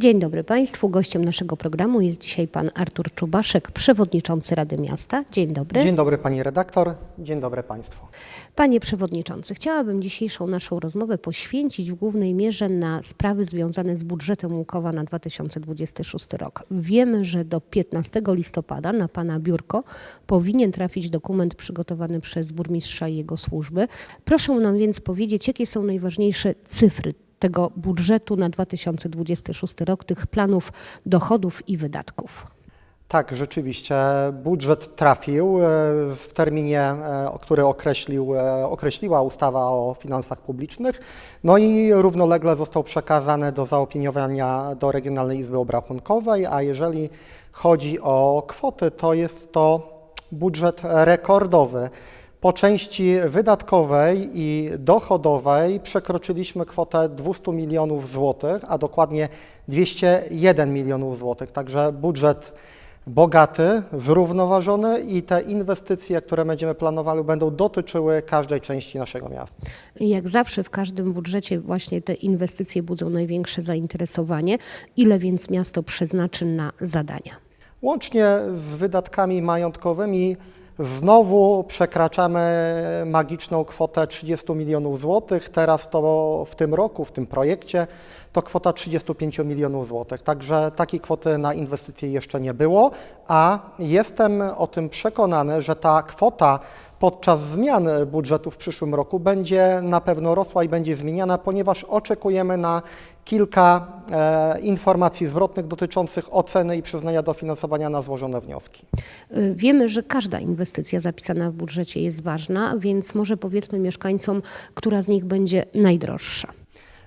Dzień dobry Państwu. Gościem naszego programu jest dzisiaj pan Artur Czubaszek, przewodniczący Rady Miasta. Dzień dobry. Dzień dobry pani redaktor, dzień dobry państwu. Panie przewodniczący, chciałabym dzisiejszą naszą rozmowę poświęcić w głównej mierze na sprawy związane z budżetem Łukowa na 2026 rok. Wiemy, że do 15 listopada na pana biurko powinien trafić dokument przygotowany przez burmistrza i jego służby. Proszę nam więc powiedzieć, jakie są najważniejsze cyfry tego budżetu na 2026 rok, tych planów dochodów i wydatków. Tak, rzeczywiście budżet trafił e, w terminie, e, który określił, e, określiła ustawa o finansach publicznych, no i równolegle został przekazany do zaopiniowania do Regionalnej Izby Obrachunkowej, a jeżeli chodzi o kwoty, to jest to budżet rekordowy. Po części wydatkowej i dochodowej przekroczyliśmy kwotę 200 milionów złotych, a dokładnie 201 milionów złotych. Także budżet bogaty, zrównoważony i te inwestycje, które będziemy planowali, będą dotyczyły każdej części naszego miasta. Jak zawsze w każdym budżecie właśnie te inwestycje budzą największe zainteresowanie. Ile więc miasto przeznaczy na zadania? Łącznie z wydatkami majątkowymi znowu przekraczamy magiczną kwotę 30 milionów złotych. Teraz to w tym roku, w tym projekcie to kwota 35 milionów złotych. Także takiej kwoty na inwestycje jeszcze nie było, a jestem o tym przekonany, że ta kwota podczas zmian budżetu w przyszłym roku będzie na pewno rosła i będzie zmieniana, ponieważ oczekujemy na kilka e, informacji zwrotnych dotyczących oceny i przyznania dofinansowania na złożone wnioski. Y, Wiemy, że każda inwestycja zapisana w budżecie jest ważna, więc może powiedzmy mieszkańcom, która z nich będzie najdroższa.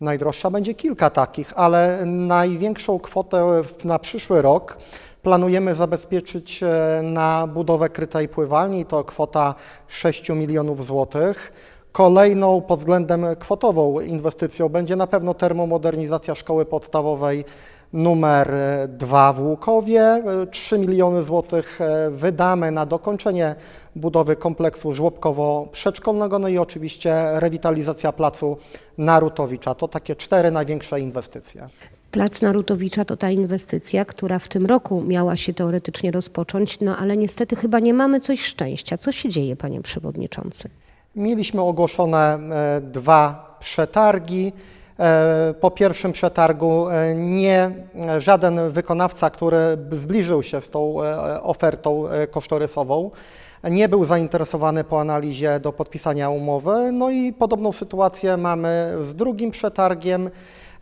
Najdroższa będzie kilka takich, ale największą kwotę na przyszły rok planujemy zabezpieczyć e, na budowę krytej pływalni, to kwota 6 milionów złotych. Kolejną pod względem kwotową inwestycją będzie na pewno termomodernizacja szkoły podstawowej numer 2 w Łukowie. E, 3 miliony złotych e, wydamy na dokończenie budowy kompleksu żłobkowo-przedszkolnego, no i oczywiście rewitalizacja placu Narutowicza. To takie cztery największe inwestycje. Plac Narutowicza to ta inwestycja, która w tym roku miała się teoretycznie rozpocząć, no ale niestety chyba nie mamy coś szczęścia. Co się dzieje, panie przewodniczący? Mieliśmy ogłoszone e, dwa przetargi. E, Po pierwszym przetargu e, nie żaden wykonawca, który zbliżył się z tą e, ofertą kosztorysową, nie był zainteresowany po analizie do podpisania umowy. No i podobną sytuację mamy z drugim przetargiem.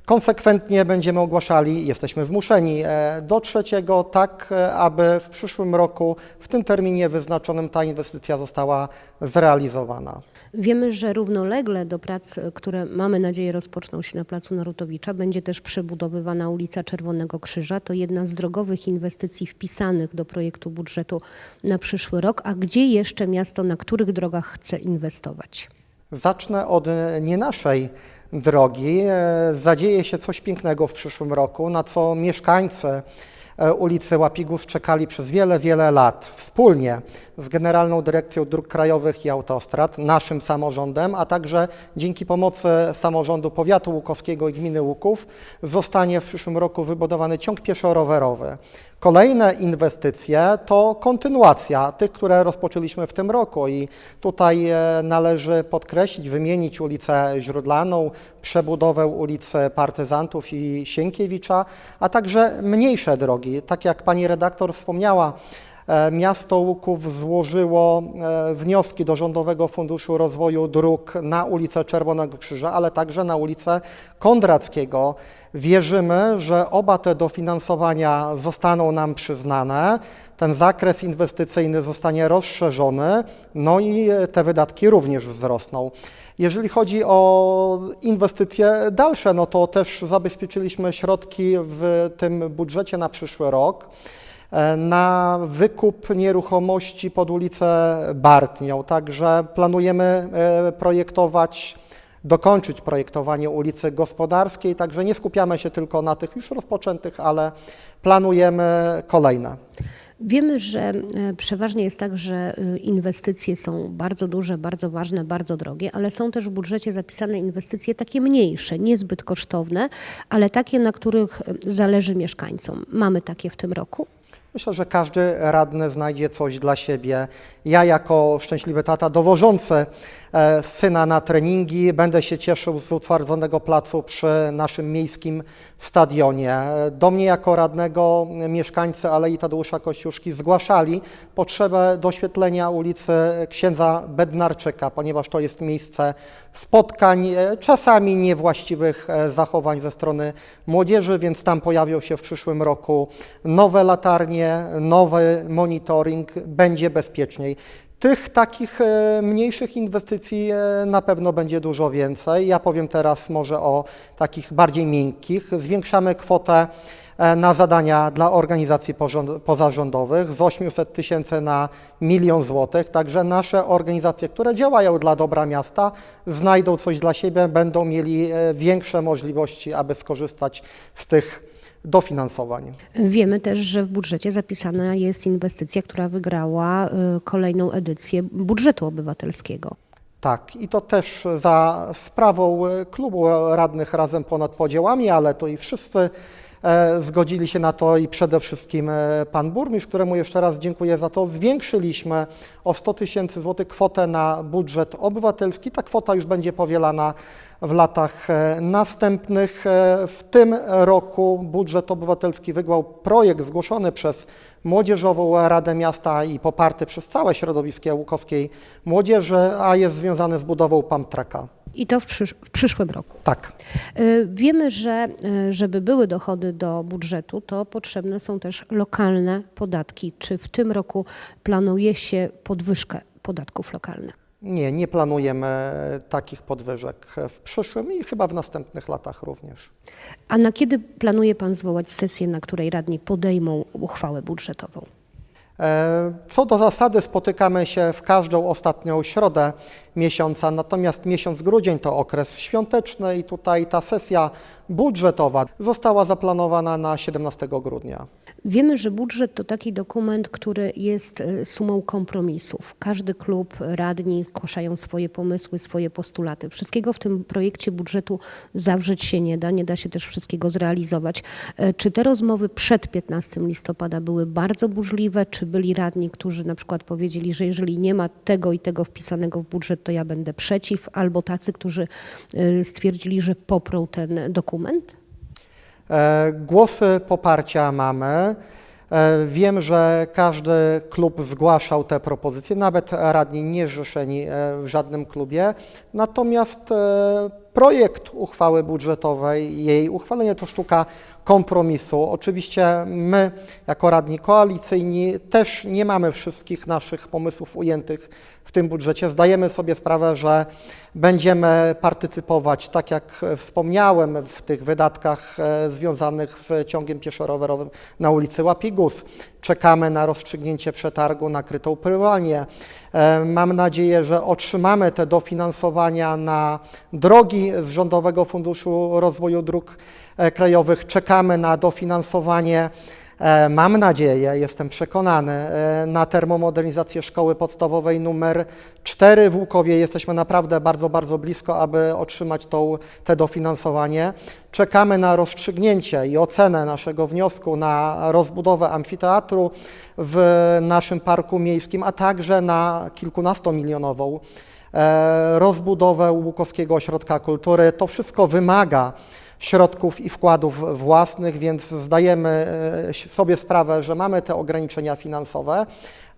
Konsekwentnie będziemy ogłaszali, jesteśmy zmuszeni e, do trzeciego, tak e, aby w przyszłym roku, w tym terminie wyznaczonym, ta inwestycja została zrealizowana. Wiemy, że równolegle do prac, które mamy nadzieję rozpoczną się na Placu Narutowicza, będzie też przebudowywana ulica Czerwonego Krzyża. To jedna z drogowych inwestycji wpisanych do projektu budżetu na przyszły rok. A gdzie jeszcze miasto, na których drogach chce inwestować? Zacznę od e, nie naszej drogi. E, Zadzieje się coś pięknego w przyszłym roku, na co mieszkańcy e, ulicy Łapigórz czekali przez wiele, wiele lat. Wspólnie z Generalną Dyrekcją Dróg Krajowych i Autostrad, naszym samorządem, a także dzięki pomocy samorządu powiatu łukowskiego i gminy Łuków zostanie w przyszłym roku wybudowany ciąg pieszo-rowerowy. Kolejne inwestycje to kontynuacja tych, które rozpoczęliśmy w tym roku i tutaj e, należy podkreślić, wymienić ulicę Źródlaną, przebudowę ulicy Partyzantów i Sienkiewicza, a także mniejsze drogi. Tak jak pani redaktor wspomniała, e, Miasto Łuków złożyło e, wnioski do Rządowego Funduszu Rozwoju Dróg na ulicę Czerwonego Krzyża, ale także na ulicę Kondrackiego. Wierzymy, że oba te dofinansowania zostaną nam przyznane, ten zakres inwestycyjny zostanie rozszerzony, no i te wydatki również wzrosną. Jeżeli chodzi o inwestycje dalsze, no to też zabezpieczyliśmy środki w tym budżecie na przyszły rok e, na wykup nieruchomości pod ulicę Bartnią. Także planujemy e, projektować, dokończyć projektowanie ulicy Gospodarskiej, także nie skupiamy się tylko na tych już rozpoczętych, ale planujemy kolejne. Wiemy, że e, przeważnie jest tak, że e, inwestycje są bardzo duże, bardzo ważne, bardzo drogie, ale są też w budżecie zapisane inwestycje takie mniejsze, niezbyt kosztowne, ale takie, na których e, zależy mieszkańcom. Mamy takie w tym roku? Myślę, że każdy radny znajdzie coś dla siebie. Ja jako szczęśliwy tata dowożący syna na treningi będę się cieszył z utwardzonego placu przy naszym miejskim stadionie. Do mnie jako radnego mieszkańcy Alei Tadeusza Kościuszki zgłaszali potrzebę doświetlenia ulicy księdza Bednarczyka, ponieważ to jest miejsce spotkań, e, czasami niewłaściwych e, zachowań ze strony młodzieży, więc tam pojawią się w przyszłym roku nowe latarnie, nowy monitoring, będzie bezpieczniej. Tych takich e, mniejszych inwestycji e, na pewno będzie dużo więcej. Ja powiem teraz może o takich bardziej miękkich. Zwiększamy kwotę e, na zadania dla organizacji pozarządowych z 800 tysięcy na milion złotych. Także nasze organizacje, które działają dla dobra miasta, znajdą coś dla siebie, będą mieli większe możliwości, aby skorzystać z tych dofinansowań. Wiemy też, że w budżecie zapisana jest inwestycja, która wygrała e, kolejną edycję budżetu obywatelskiego. Tak, i to też za sprawą e, klubu radnych razem ponad podziałami, ale to i wszyscy zgodzili się na to i przede wszystkim e, pan burmistrz, któremu jeszcze raz dziękuję za to. Zwiększyliśmy o 100 tysięcy złotych kwotę na budżet obywatelski. Ta kwota już będzie powielana w latach e, następnych. E, W tym roku budżet obywatelski wygrał projekt zgłoszony przez Młodzieżową Radę Miasta i poparty przez całe środowisko łukowskiej młodzieży, a jest związany z budową Pamtraka. I to w, przysz- w przyszłym roku. Tak. E, Wiemy, że e, żeby były dochody do budżetu, to potrzebne są też lokalne podatki. Czy w tym roku planuje się podwyżkę podatków lokalnych? Nie, nie planujemy takich podwyżek w przyszłym i chyba w następnych latach również. A na kiedy planuje Pan zwołać sesję, na której radni podejmą uchwałę budżetową? E, Co do zasady spotykamy się w każdą ostatnią środę miesiąca, natomiast miesiąc grudzień to okres świąteczny i tutaj ta sesja budżetowa została zaplanowana na 17 grudnia. Wiemy, że budżet to taki dokument, który jest e, sumą kompromisów. Każdy klub, radni zgłaszają swoje pomysły, swoje postulaty. Wszystkiego w tym projekcie budżetu zawrzeć się nie da, nie da się też wszystkiego zrealizować. E, Czy te rozmowy przed 15 listopada były bardzo burzliwe? Czy byli radni, którzy na przykład powiedzieli, że jeżeli nie ma tego i tego wpisanego w budżet, to ja będę przeciw, albo tacy, którzy e, stwierdzili, że poprą ten dokument? E, Głosy poparcia mamy. E, Wiem, że każdy klub zgłaszał te propozycje, nawet radni nie zrzeszeni e, w żadnym klubie. Natomiast projekt uchwały budżetowej, jej uchwalenie to sztuka kompromisu. Oczywiście my, jako radni koalicyjni, też nie mamy wszystkich naszych pomysłów ujętych w tym budżecie. Zdajemy sobie sprawę, że będziemy partycypować, tak jak wspomniałem, w tych wydatkach e, związanych z ciągiem pieszo-rowerowym na ulicy Łapigus. Czekamy na rozstrzygnięcie przetargu na krytą pływalnię. E, Mam nadzieję, że otrzymamy te dofinansowania na drogi z Rządowego Funduszu Rozwoju Dróg e, Krajowych. Czekamy na dofinansowanie Mam nadzieję, jestem przekonany, e, na termomodernizację szkoły podstawowej numer 4 w Łukowie. Jesteśmy naprawdę bardzo, bardzo blisko, aby otrzymać tą, te dofinansowanie. Czekamy na rozstrzygnięcie i ocenę naszego wniosku na rozbudowę amfiteatru w naszym parku miejskim, a także na kilkunastomilionową e, rozbudowę Łukowskiego Ośrodka Kultury. To wszystko wymaga środków i wkładów własnych, więc zdajemy e, sobie sprawę, że mamy te ograniczenia finansowe,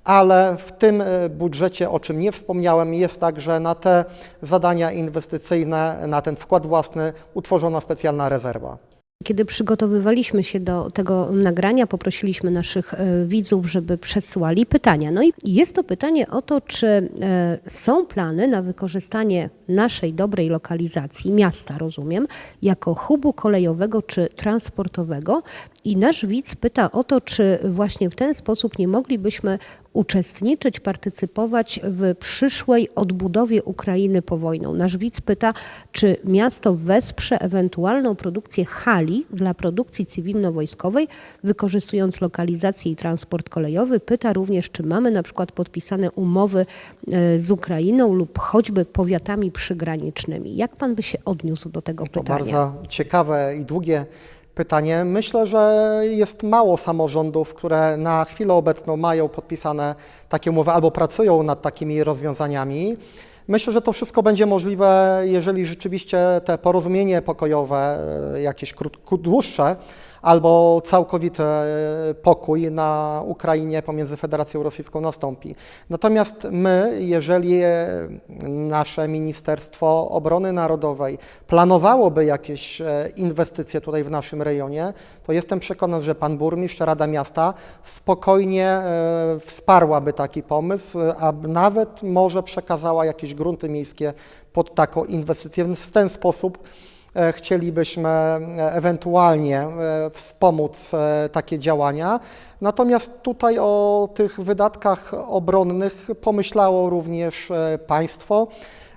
ale w tym e, budżecie, o czym nie wspomniałem, jest także na te zadania inwestycyjne, na ten wkład własny utworzona specjalna rezerwa. Kiedy przygotowywaliśmy się do tego nagrania, poprosiliśmy naszych e, widzów, żeby przesyłali pytania. No i jest to pytanie o to, czy są plany na wykorzystanie naszej dobrej lokalizacji, miasta rozumiem, jako hubu kolejowego czy transportowego. I nasz widz pyta o to, czy właśnie w ten sposób nie moglibyśmy uczestniczyć, partycypować w przyszłej odbudowie Ukrainy po wojną. Nasz widz pyta, czy miasto wesprze ewentualną produkcję hali dla produkcji cywilno-wojskowej, wykorzystując lokalizację i transport kolejowy. Pyta również, czy mamy na przykład podpisane umowy e, z Ukrainą lub choćby powiatami przygranicznymi. Jak pan by się odniósł do tego To pytania? bardzo ciekawe i długie pytanie. Myślę, że jest mało samorządów, które na chwilę obecną mają podpisane takie umowy albo pracują nad takimi rozwiązaniami. Myślę, że to wszystko będzie możliwe, jeżeli rzeczywiście te porozumienie pokojowe, e, jakieś krótko, dłuższe, albo całkowity e, pokój na Ukrainie pomiędzy Federacją Rosyjską nastąpi. Natomiast my, jeżeli e, nasze Ministerstwo Obrony Narodowej planowałoby jakieś e, inwestycje tutaj w naszym rejonie, to jestem przekonany, że pan burmistrz, Rada Miasta spokojnie wsparłaby taki pomysł, a nawet może przekazała jakieś grunty miejskie pod taką inwestycję. W ten sposób chcielibyśmy e, ewentualnie e, wspomóc e, takie działania. Natomiast tutaj o tych wydatkach obronnych pomyślało również e, państwo.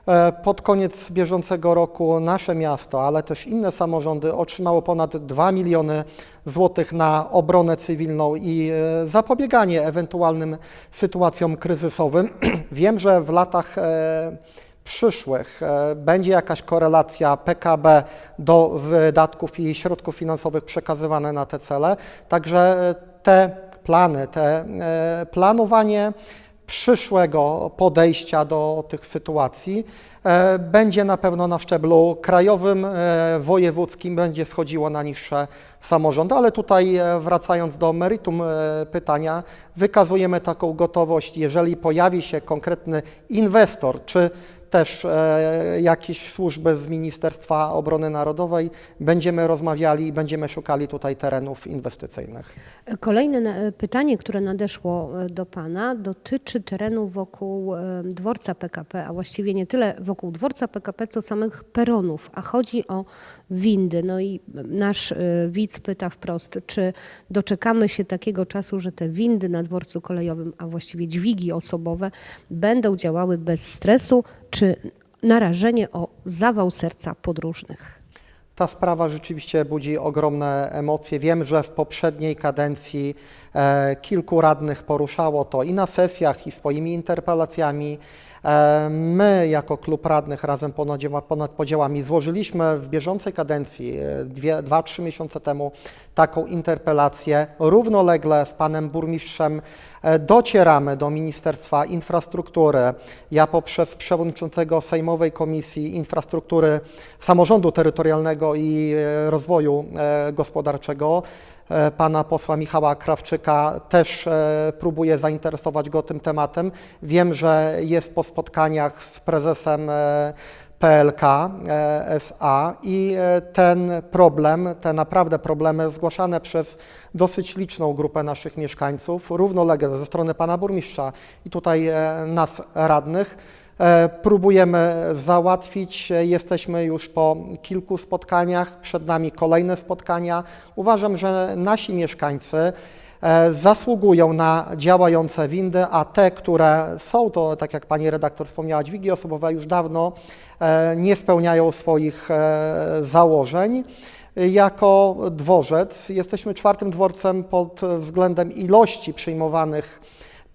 E, Pod koniec bieżącego roku nasze miasto, ale też inne samorządy otrzymało ponad 2 miliony złotych na obronę cywilną i e, zapobieganie ewentualnym sytuacjom kryzysowym. Wiem, że w latach e, przyszłych e, będzie jakaś korelacja PKB do wydatków i środków finansowych przekazywane na te cele. Także e, te plany, te e, planowanie przyszłego podejścia do tych sytuacji będzie na pewno na szczeblu krajowym, wojewódzkim, będzie schodziło na niższe samorządy, ale tutaj wracając do meritum pytania, wykazujemy taką gotowość, jeżeli pojawi się konkretny inwestor, czy też e, jakieś służby z Ministerstwa Obrony Narodowej, będziemy rozmawiali i będziemy szukali tutaj terenów inwestycyjnych. Kolejne na- pytanie, które nadeszło e, do Pana, dotyczy terenu wokół e, dworca PKP, a właściwie nie tyle wokół dworca PKP, co samych peronów, a chodzi o windy. No i nasz e, widz pyta wprost, czy doczekamy się takiego czasu, że te windy na dworcu kolejowym, a właściwie dźwigi osobowe będą działały bez stresu, czy narażenie o zawał serca podróżnych? Ta sprawa rzeczywiście budzi ogromne emocje. Wiem, że w poprzedniej kadencji e, kilku radnych poruszało to i na sesjach, i swoimi interpelacjami. E, my, jako klub radnych, razem ponad, podziałami, złożyliśmy w bieżącej kadencji, e, dwie, dwa, trzy miesiące temu, taką interpelację. Równolegle z panem burmistrzem e, docieramy do Ministerstwa Infrastruktury. Ja poprzez przewodniczącego Sejmowej Komisji Infrastruktury Samorządu Terytorialnego i e, Rozwoju e, Gospodarczego e, pana posła Michała Krawczyka też e, próbuję zainteresować go tym tematem. Wiem, że jest po spotkaniach z prezesem e, PLK e, SA i e, ten problem, te naprawdę problemy zgłaszane przez dosyć liczną grupę naszych mieszkańców, równolegle ze strony pana burmistrza i tutaj e, nas radnych, e, próbujemy załatwić. E, Jesteśmy już po kilku spotkaniach, przed nami kolejne spotkania. Uważam, że nasi mieszkańcy e, zasługują na działające windy, a te, które są, to tak jak pani redaktor wspomniała, dźwigi osobowe już dawno e, nie spełniają swoich e, założeń. Jako dworzec jesteśmy czwartym dworcem pod względem ilości przyjmowanych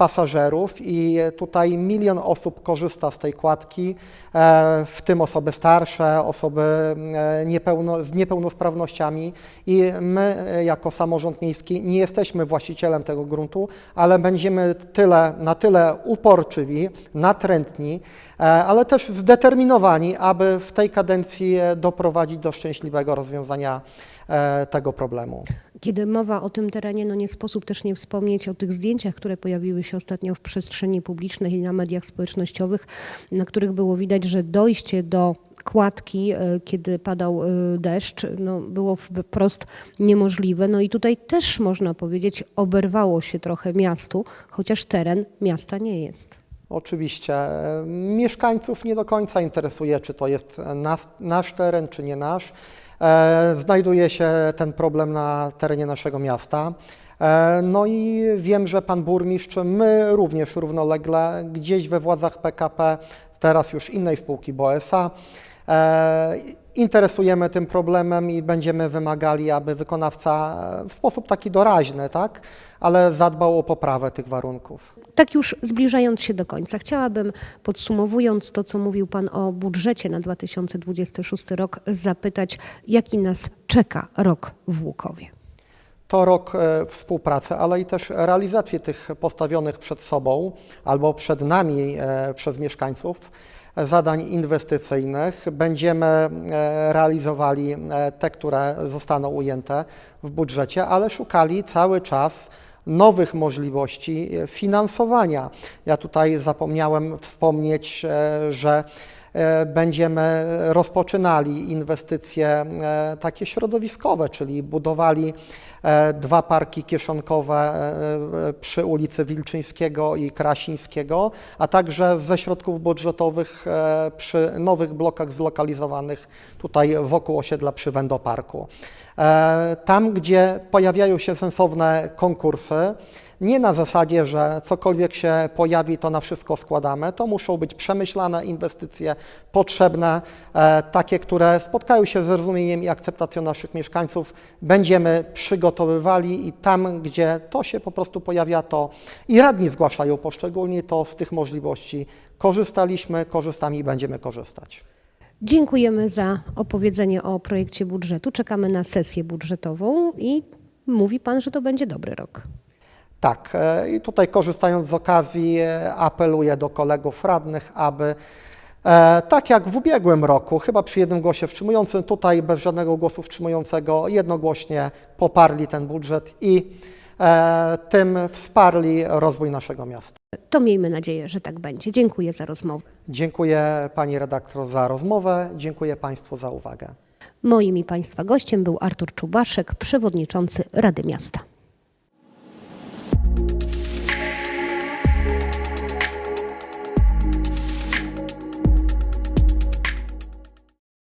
pasażerów i tutaj milion osób korzysta z tej kładki, e, w tym osoby starsze, osoby e, niepełno, z niepełnosprawnościami i my e, jako samorząd miejski nie jesteśmy właścicielem tego gruntu, ale będziemy tyle, na tyle uporczywi, natrętni, ale też zdeterminowani, aby w tej kadencji doprowadzić do szczęśliwego rozwiązania tego problemu. Kiedy mowa o tym terenie, no nie sposób też nie wspomnieć o tych zdjęciach, które pojawiły się ostatnio w przestrzeni publicznej i na mediach społecznościowych, na których było widać, że dojście do kładki, e, kiedy padał e, deszcz, no, było wprost niemożliwe. No i tutaj też można powiedzieć, oberwało się trochę miastu, chociaż teren miasta nie jest. Oczywiście e, mieszkańców nie do końca interesuje, czy to jest nas, nasz teren, czy nie nasz. E, Znajduje się ten problem na terenie naszego miasta. E, No i wiem, że pan burmistrz, my również równolegle gdzieś we władzach PKP, teraz już innej spółki BOSA, e, interesujemy tym problemem i będziemy wymagali, aby wykonawca e, w sposób taki doraźny, tak, ale zadbał o poprawę tych warunków. Tak już zbliżając się do końca, chciałabym podsumowując to, co mówił Pan o budżecie na 2026 rok, zapytać, jaki nas czeka rok w Łukowie. To rok e, współpracy, ale i też realizacji tych postawionych przed sobą albo przed nami e, przez mieszkańców zadań inwestycyjnych. Będziemy e, realizowali e, te, które zostaną ujęte w budżecie, ale szukali cały czas nowych możliwości e, finansowania. Ja tutaj zapomniałem wspomnieć, że będziemy rozpoczynali inwestycje e, takie środowiskowe, czyli budowali e, dwa parki kieszonkowe e, e, przy ulicy Wilczyńskiego i Krasińskiego, a także ze środków budżetowych e, przy nowych blokach zlokalizowanych tutaj wokół osiedla przy Wędoparku. E, Tam, gdzie pojawiają się sensowne konkursy, nie na zasadzie, że cokolwiek się pojawi, to na wszystko składamy. To muszą być przemyślane inwestycje, potrzebne, e, takie, które spotkają się z zrozumieniem i akceptacją naszych mieszkańców. Będziemy przygotowywali i tam, gdzie to się po prostu pojawia, to i radni zgłaszają poszczególnie, to z tych możliwości korzystaliśmy, korzystamy i będziemy korzystać. Dziękujemy za opowiedzenie o projekcie budżetu. Czekamy na sesję budżetową i mówi Pan, że to będzie dobry rok. Tak, e, i tutaj korzystając z okazji e, apeluję do kolegów radnych, aby e, tak jak w ubiegłym roku, chyba przy jednym głosie wstrzymującym, tutaj bez żadnego głosu wstrzymującego, jednogłośnie poparli ten budżet i tym wsparli rozwój naszego miasta. To miejmy nadzieję, że tak będzie. Dziękuję za rozmowę. Dziękuję Pani redaktor za rozmowę, dziękuję Państwu za uwagę. Moim i Państwa gościem był Artur Czubaszek, przewodniczący Rady Miasta.